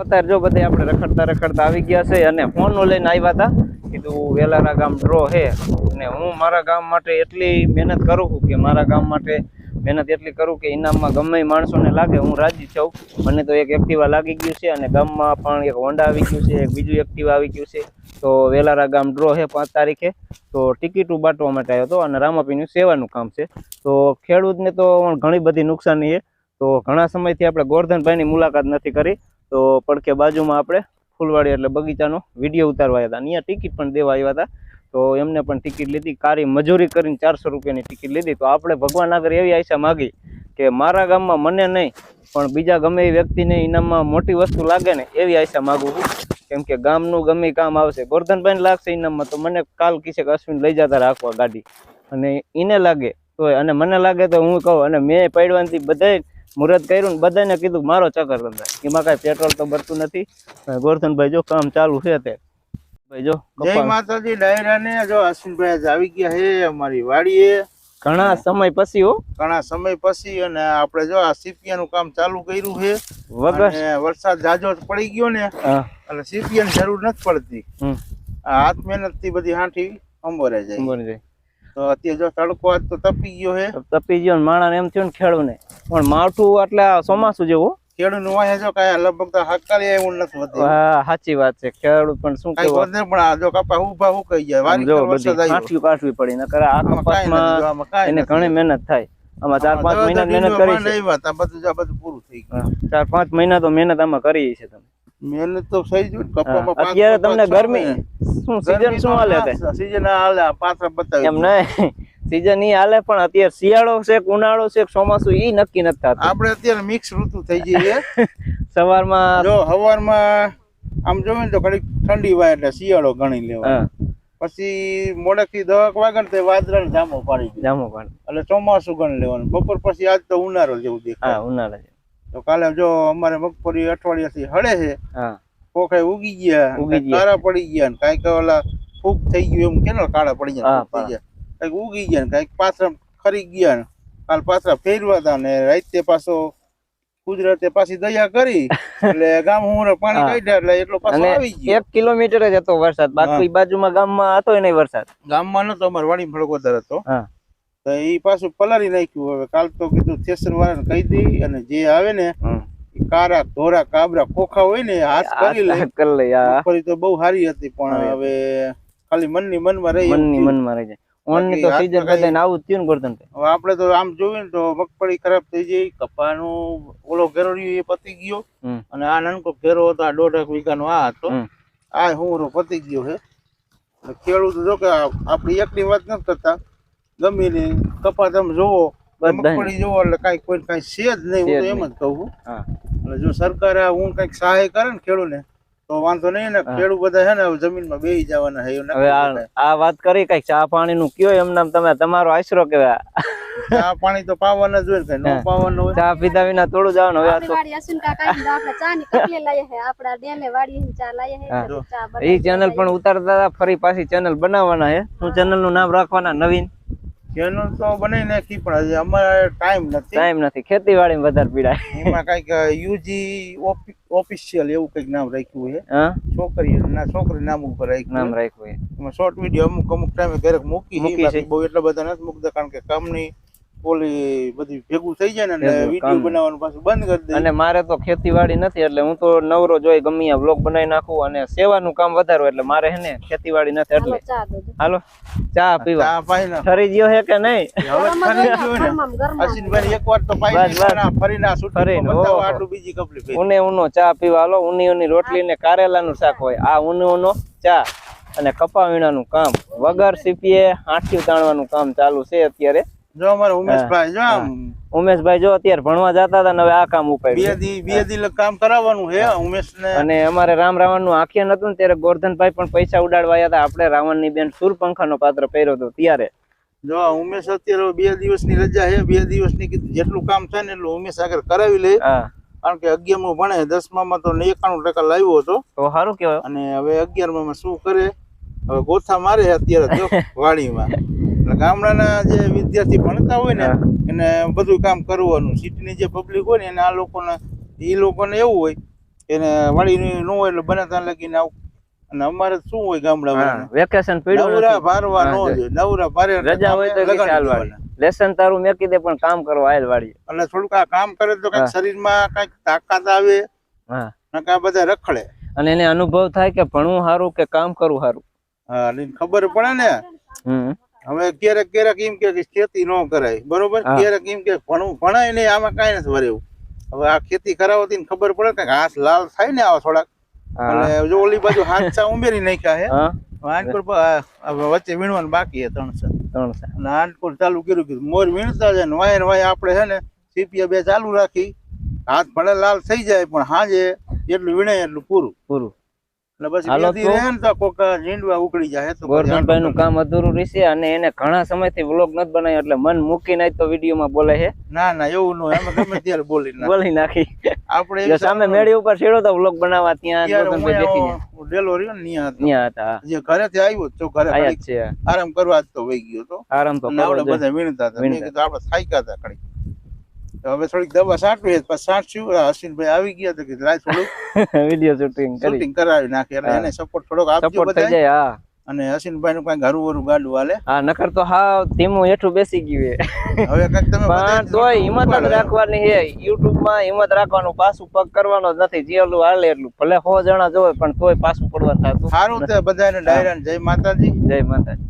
અત્યારે જો બધે આપણે રખડતા રખડતા આવી ગયા છે અને ફોનો લઈને આવ્યા હતા, કીધું વેલારા ગામ ડ્રો છે અને હું મારા ગામ માટે એટલી મહેનત કરું છું કે મારા ગામ માટે મહેનત એટલી કરું કે ઇનામમાં ગમે માણસોને લાગે હું રાજી છું. મને તો એક એક્ટિવા લાગી ગયું છે અને ગામમાં પણ એક હોન્ડા આવી ગયું છે, એક બીજું એક્ટિવા આવી ગયું છે. તો વેલારા ગામ ડ્રો હે પાંચ તારીખે. તો ટિકિટો બાંટવા માટે આવ્યો હતો અને રામાપીનું સેવાનું કામ છે. તો ખેડૂતને તો ઘણી બધી નુકસાની છે. તો ઘણા સમયથી આપણે ગોરધનભાઈની મુલાકાત નથી કરી. તો પડકે બાજુમાં આપણે ફૂલવાડી એટલે બગીચાનો વીડિયો ઉતારવા હતા. અહીંયા ટિકિટ પણ દેવા આવ્યા હતા. તો એમને પણ ટિકિટ લીધી. કારી મજૂરી કરીને ચારસો રૂપિયાની ટિકિટ લીધી. તો આપણે ભગવાન આગળ એવી આશા માગી કે મારા ગામમાં મને નહીં, પણ બીજા ગમે એ વ્યક્તિને ઇનામમાં મોટી વસ્તુ લાગે ને એવી આશા માગું છું. કેમ કે ગામનું ગમે કામ આવશે. ગોરધનભાઈને લાગશે ઇનામમાં, તો મને કાલ કિસે અશ્વિન લઈ જતા રાખવા ગાડી. અને એને લાગે તો અને મને લાગે તો હું કહું, અને મેં પડવાથી બધાય મુહૂર્ત કર્યું ને બધાને કીધું મારો ચક્કર બંધાય એમાં કાંઈ પેટ્રોલ તો ભરતું નથી. ગોરધનભાઈ જો કામ ચાલુ છે તે ભાઈ જો જય માતાજી ડાયરા જો અશ્વિનભાઈ આવી ગયા હે અમારી વાડીએ. ઘણા સમય પછી હો. ઘણા સમય પછી અને આપણે જો આ સીપિયા નું કામ ચાલુ કર્યું છે. વગર. વરસાદ જાજો પડી ગયો ને એટલે સીપિયા ની જરૂર નથી પડતી. આ હાથ મહેનતથી બધી હાંઠી અંબોરે જાય. બની જાય. તો અત્યારે જો તડકો આજ તો તપી ગયો તપી ગયો ને માણસ એમ થયું ને ખેડૂ ને પણ માવઠું એટલે ચોમાસું જેવું ખેડૂતનું વાંહે જો કાંઈ લગભગ તો હકાલી એવું નથી હોતી હા સાચી વાત છે. ખેડૂત પણ શું કાંઈ વધે પણ આ જો કપા ઊભા જાય. વારી જો વરસાદ બધી આવ્યો કાઠી પડી નકર આ કપાસમાં એને ઘણી મહેનત થાય. આમાં ચાર પાંચ મહિના મહેનત કરી છે. બધું બધું પૂરું થઈ ગયું. ચાર પાંચ મહિના તો મહેનત આમાં કરી છે તમે. મહેનત તો થઈ જ કપામાં અત્યારે તમને ગરમી શું સીઝન શું હાલે છે? સીઝન હાલે પાછા બતાવી એમ નહીં. સીઝન ઈ હાલે પણ અત્યારે શિયાળો છે ઉનાળો છે ચોમાસું ઈ નક્કી નથી થતું. આપણે અત્યારે મિક્સ ઋતુ થઈ ગઈ છે. સવારમાં જો હવારમાં આમ જોવે ને તો ઘડીક ઠંડી વાય એટલે શિયાળો ગણી લેવા પછી મોડકથી દવાક વાગે તે વાદળા જામો પાડી જામો પાડી એટલે ચોમાસું ગણી લેવાનું. બપોર પછી આજ તો ઉનાળો જેવું દેખાય. હા ઉનાળા છે તો કાલે જો અમારે મગફળી અઠવાડિયાથી હળે છે હા. ઉગી ગયા ઉગી ગયા. કાળા પડી ગયા ને કાંઈક ઓલા ફૂગ થઈ ગયું એમ કે ને કાળા પડી ગયા કંઈક થઈ ગયા. કાંઈક ઉગી ગયા ને કાંઈક પાછળ ખરી ગયા ને. કાલ પાછા ફેરવા હતા ને રાતે પાછો કુદરતે પાછી દયા કરી એટલે ગામ હું પાણી કાઢ્યા એટલે એટલો પાછો આવી ગયો. એક કિલોમીટર જ હતો વરસાદ બાકી બાજુમાં ગામમાં હતો નહીં વરસાદ? ગામમાં નતો અમારે વાણી ફળકો હતો. હા. તો એ પાછું પલારી નાખ્યું. હવે કાલ તો કીધું થેસર વાળાને કહી દઈ અને જે આવે ને. કારા ધોરા કાબરા ખોખા હોય ને હાથ કરી લે. કરી તો બહુ સારી હતી પણ હવે ખાલી મનની મનમાં રહી મન મનની મનમાં રહી જાય. આપડે તો સીઝન હાથ આવું થયું ને હવે આપણે તો આમ જોયું ને તો મગફળી ખરાબ થઈ જાય કપાનું ઓલો ઘેરો એ પતી ગયો. અને આ નાનકો ઘેરો હતો આ દોઢ વીઘા વીઘાનો આ હતો. આ હું પતી ગયો છે. ખેડૂત જો કે આપણી એકની વાત નથી કરતા. ગમે ની કપા તમે જોવો મગફળી જોવો એટલે કાંઈ કોઈ કાંઈ છે જ નહીં હું તો એમ જ કહું છું. એટલે જો સરકાર હું કંઈક સહાય કરે ને ખેડૂતને તો વાંધો નહીં ને ખેડૂત બધા છે ને જમીનમાં બેસી જવાના છે હવે આ વાત કરી કંઈક ચા પાણી નું કયો એમ તમે તમારો આશરો કેવા? ચા પાણી તો પાવાના જ હોય ને કઈ હા. ન પાવાનું હોય. ચા પીધા વિના થોડું જવાનું હવે આ તો વાડી અશ્વિન કાકા ની આપણે ચા ની કટલી લાઈએ હે આપડા ડેલે વાડી ની ચા લાઈએ હે તો ચા એ ચેનલ પણ ઉતારતા હતા ફરી પાછી ચેનલ બનાવવાના છે શું ચેનલનું નામ રાખવાના નવીન. ચેનલ તો બનાવી નાખી પણ હજી અમારે ટાઈમ નથી. ટાઈમ નથી. ખેતીવાડી વધારે પીડાય. એમાં કંઈક યુજી ઓફિશિયલ એવું કંઈક નામ રાખ્યું છે. છોકરી ના છોકરી નામ ઉપર રાખ્યું નામ રાખ્યું છે. એમાં શોર્ટ વીડિયો અમુક અમુક ટાઈમે ઘરે મૂકી મૂકી. બહુ એટલા બધા નથી મૂકતા કારણ કે કામની ઓલી બધી ભેગું થઈ જાય ને વીડિયો બનાવવાનું પાછું બંધ કરી દે. અને મારે તો ખેતીવાડી નથી એટલે હું તો નવરો જોઈ ગમે બ્લોગ બનાવી નાખું અને સેવાનું કામ વધારે હોય એટલે મારે હે ને ખેતીવાડી નથી એટલે ચા દો હાલો ચા પીવા. ચા પાઈ ના ગયો હે કે નહીં? હવે ફરી ગયો ને. ગરમામ ગરમામ અશ્વિનભાઈ એક વાર તો પાઈ બસ, બસ. નાખ્યો ને ફરીને આ શૂટિંગ ફરીને, બતાવો ઓહો. આટલું બીજી કપલી ફેરી. ઉને ઉનો ચા પીવા હાલો ઉની ઉની રોટલી ને કારેલાનું શાક હોય. આ ઉને ઉનો ચા અને કપા વીણાનું કામ. વગર સીપીએ આંઠિયું તાણવાનું કામ ચાલુ છે અત્યારે. જો અમારે ઉમેશભાઈ જો આમ. ઉમેશભાઈ જો અત્યારે ભણવા જતા હતા ને હવે આ કામ ઉપાય બે દી બે દી કામ કરાવવાનું હે ઉમેશ ને અને અમારે રામ રાવણનું આખ્યાન હતું ને ત્યારે ગોરધનભાઈ પણ પૈસા ઉડાડવા આવ્યા હતા. આપણે રાવણની બેન સુરપંખા નો પાત્ર પહેર્યો હતો ત્યારે. જો ઉમેશ અત્યારે બે દિવસની રજા હે બે દિવસની કીધું જેટલું કામ થાય ને એટલું ઉમેશ આગળ કરાવી લે. કારણ કે અગિયારમું ભણે દસમામાં તો એકાણું ટકા લાવ્યો હતો. તો સારું કેવાય અને હવે અગિયારમાં શું કરે? હવે ગોથા મારે અત્યારે જો વાડીમાં. એટલે ગામડાના જે વિદ્યાર્થી ભણતા હોય ને એને બધું કામ કરવાનું. સિટીની જે પબ્લિક હોય ને એને આ લોકોને એ લોકોને એવું હોય એને વાડી ન હોય એટલે બનાતા લગીને આવું. અને અમારે શું હોય ગામડા વેકેશન પડ્યું નવરા ભારવા ન હોય નવરા ભારે રજા હોય તો લેસન તારું મેકી દે પણ કામ કરવા આયલ વાળી એટલે થોડુંક આ કામ કરે તો કંઈક. શરીરમાં કંઈક તાકાત આવે હા. નકા બધા રખડે. અને એને અનુભવ થાય કે ભણવું સારું કે કામ કરવું સારું? હા ખબર પડે ને. હમ. હવે ક્યારેક ક્યારેક એમ કે ખેતી ન કરાય બરોબર. ક્યારેક એમ કે ભણવું ભણાય નહીં આમાં કઈ નથી ભરે હવે આ ખેતી કરાવતી ને ખબર પડે કે ઘાસ લાલ થાય ને આવા થોડાક. અને જો ઓલી બાજુ હાંચા ઉમેરી નાખ્યા હે. આનકોર વચ્ચે વીણવાનું બાકી હે ત્રણ ચાર ત્રણ સાલ. અને આનકોર ચાલુ કર્યું કે મોર વીણતા જાય ને વાય વાય આપણે છે ને સીપીએ બે ચાલુ રાખી. હાથ ભલે લાલ થઈ જાય પણ હાજે એટલું વીણાય એટલું પૂરું. પૂરું. ગોરધનભાઈ નું કામ અધૂરું રહેશે અને એને ઘણા સમયથી વ્લોગ નથી બનાવ્યો એટલે મન મૂકી જ તો વિડીયોમાં બોલે છે. ના ના એવું ન ગમે ત્યારે બોલી બોલી નાખી. આપણે સામે મેળી ઉપર છેડો તો વ્લોગ બનાવવા ત્યાં ગોરધનભાઈ બેસી ડેલો રહ્યો ને ત્યાં હતા. હા. જે ઘરેથી આવ્યો તો ઘરે છે આરામ કરવા જ તો વહી ગયો તો આરામ તો બધા વીણતા હતા. આપણે થાક્યા હતા તો હવે થોડીક દવા સાંટવી. પછી છાંટશું આ અશ્વિનભાઈ આવી ગયા તો કીધું લાય થોડુંક. વીડિયો શૂટિંગ શૂટિંગ કરાવી નાખે. એટલે એને સપોર્ટ થોડોક આપજો થઈ જાય હા. અને અશ્વિનભાઈ નું કઈ ઘરું વરું ગાડું હાલે. હા નકર તો હા ધીમું હેઠું બેસી ગયું હવે કંઈક તમે પણ તોય હિંમત જ રાખવાની છે. યુટ્યુબમાં હિંમત રાખવાનું પાછું પગ કરવાનો જ નથી. જે ઓલું હાલે એટલું. ભલે હો જણા જોવે પણ તોય પાછું પડવા થતું સારું તે બધાને ડાયરા જય માતાજી. જય માતાજી.